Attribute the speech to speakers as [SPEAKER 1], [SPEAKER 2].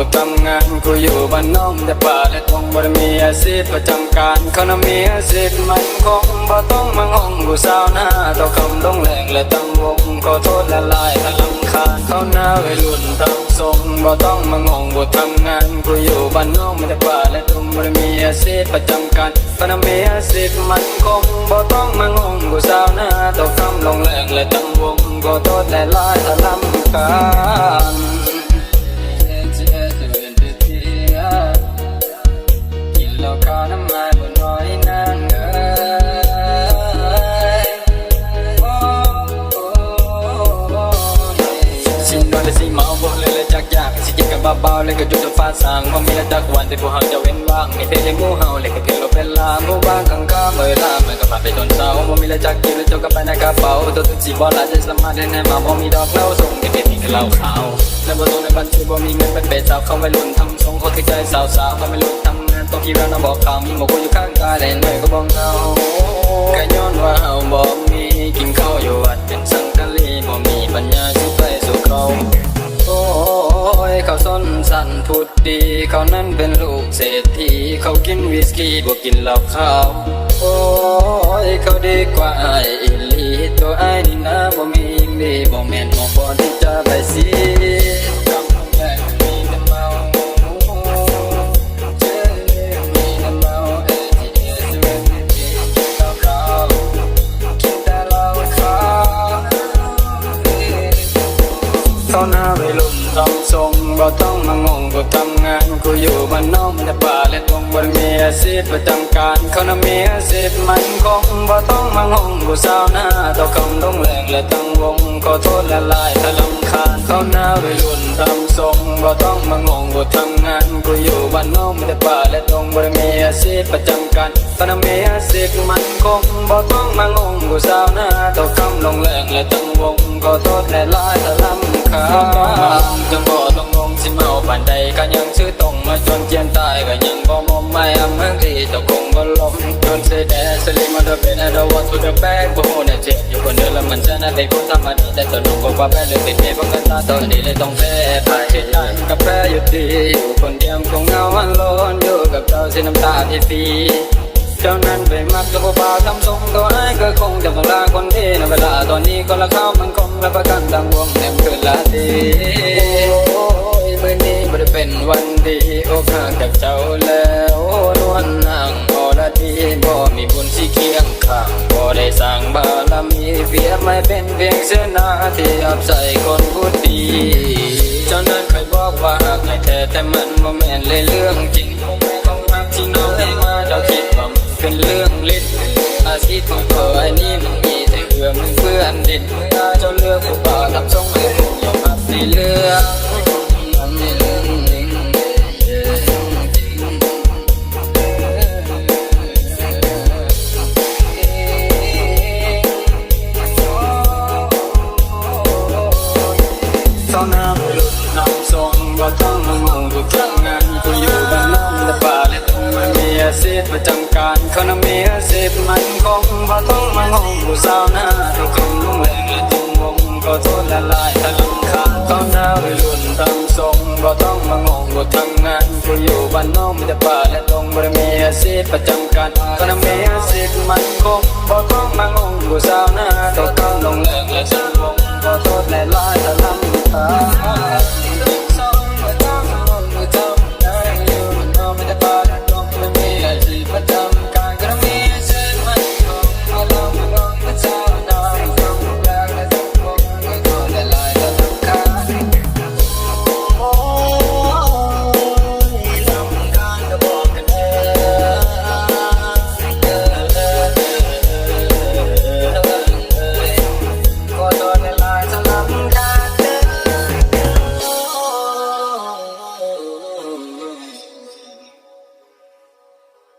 [SPEAKER 1] บ่ต้องมางงกูทำงานกูอยู่บ้านน้อกแต่ป่าและทงบ่ได้มีอาชีพประจำการเขาน่ะมีอาชีพมันคงบ่ต้องมางงกูสาวหน้าต่อคำต้องแรงและตั้งวงขอโทษละลายถ้าลำคาญเขาหน้าวัยรุ่นทำทรงบ่ต้องมางงกูทำงานกูอยู่บ้านน้อกแต่ป่าและทงบ่ได้มีอาชีพประจำการเขาน่ะมีอาชีพมันคงบ่ต้องมางงกูสาวหน้าต่อคำลงแรงและตั้งวงขอโทษละลายถ้าลำคาญาเลยก็จุดฟ้าสางบ่มีละจักวันที่พวกเฮาจะเว้นว่างมีเพลงมู่เฮาเลยก็เพียงเราเป็นลามู่บ้านข้างๆเมื่อลาเมื่อก็ผ่านไปจนเช้าบ่มีละจักกินแล้วจกกับไปในกระเป๋าตัวทุกสิบ่ละจะสามารถได้แน่มาบ่มีดอกเหล้าส่งที่เป็นมีเหล้าขาวและบ่ต้องในบัญชีบ่มีเงินเป็นเบ็ดสาวเข้าไปลุ้นทำทรงคนที่ใจสาวๆเข้าไปลุ้นทำงานต้องคิดว่าน้องบอกข่าวมีหมกอยู่ข้างกายได้หน่อยก็บอกเอาก็ย้อนว่าเฮาบ่มีกินข้าวอยู่วัดเป็นสังกะลีบ่มีปัญญาสิไปสู่เขา ส้นสันพุดดี เขานั้นเป็นลูกเศรษฐีเขากินวิสกี้บวกกินเหล้าขาวโอ้ยเขาดีกว่าไอ้อิลีตัวไอ้นี่นะบ่มีดีบ่แม่นบ่พอที่จะไปสิเขาหน้า ต้องมางงกูทำงานกูอยู่บ้านนอกแต่ป่าและตรงบ่ได้มีอาชีพประจำการเขาน่ะมีอาชีพมันคงบ่ต้องมางงกูสาวหน้าต่อคำต้องแรงและตั้งวงขอโทษละลายถ้าลำคาญเขาหน้าวัยรุ่นทำทรงบ่ต้องมางงกูทำงานกูอยู่บ้านนอกแต่ป่าและตรงบ่ได้มีอาชีพประจำการเขาน่ะมีอาชีพมันคงบ่ต้องมางงกูสาวหน้าต่อคำลงแรงและตั้งวงขอโทษละลายถ้าลำคาญจังบ่ต้อง งงสิเมาปานใดก็ยังชื่อตรงมาจนเจียนตายก็ยังบ่มอมไม่อำเมืองที่เจ้าคงบ่ลมจนเสด็จสลิมาเดเป็นอะดวัตถุเดแบกบ่ฮู้แน่เจ็บอยู่คนเดียวแล้วมันจะน่าเป็นคนธรรมดาแต่ตนงก็ว่าแพ้เลยติดเจ็บเพราะเงินตาตอนนี้เลยต้องแพ้ไปเช่นนั้นก็แพ้อยู่ดีอยู่คนเดียวคงเหงาหันโลนอยู่กับเราเสียน้ำตาพี่ฟีเจ้านั้นไปมักกับบ่าวทำทรงตัวไอ้ก็คงจะต้องลาคนที่ในเวลาตอนนี้ก็ละเข้ามันคงรับประกันดังวงแหนมเกินละดี ดีอกหักจากเจ้าแล้วนวลนางอรดีบ่มีบุญสิเคียงข้างบ่ได้สร้างบารมีเพียบไม่เป็นเพียงเสนาที่อับใส่คนผู้ดีเจ้านั้นเคยบอกว่าหักให้แท้แต่มันบ่แม่นเลยเรื่องจริงบ่แม่นของหักที่น้องให้มาเจ้าคิดว่ามันเป็นเรื่องลิศอาชีพของเธอไอ้นี่มันมีแต่เรื่องเพื่อนดิน มองทุกครั้งงานกูอยู่บ้านน้องแต่ป่าและต้องมาเมียเสียประจำการเขาหน้าเมียเสีมันคงว่าต้องมางงผู้สาวหน้าทุกคนลงแรงและต้องงก็ทนละลายถ้าลุขาดตอนหน้าไปลุ่นทำทรงว่าต้องมางงกูทั้งงานกูอยู่บ้านน้องแต่ป่าและต้องมามียเสีประจำการเขาหน้าเมียเสีมันคงว่าต้องมางงผู้สาวหน้าทุกคนลงแรงและตุ้งงก็ทนละลายถ้าลุขาด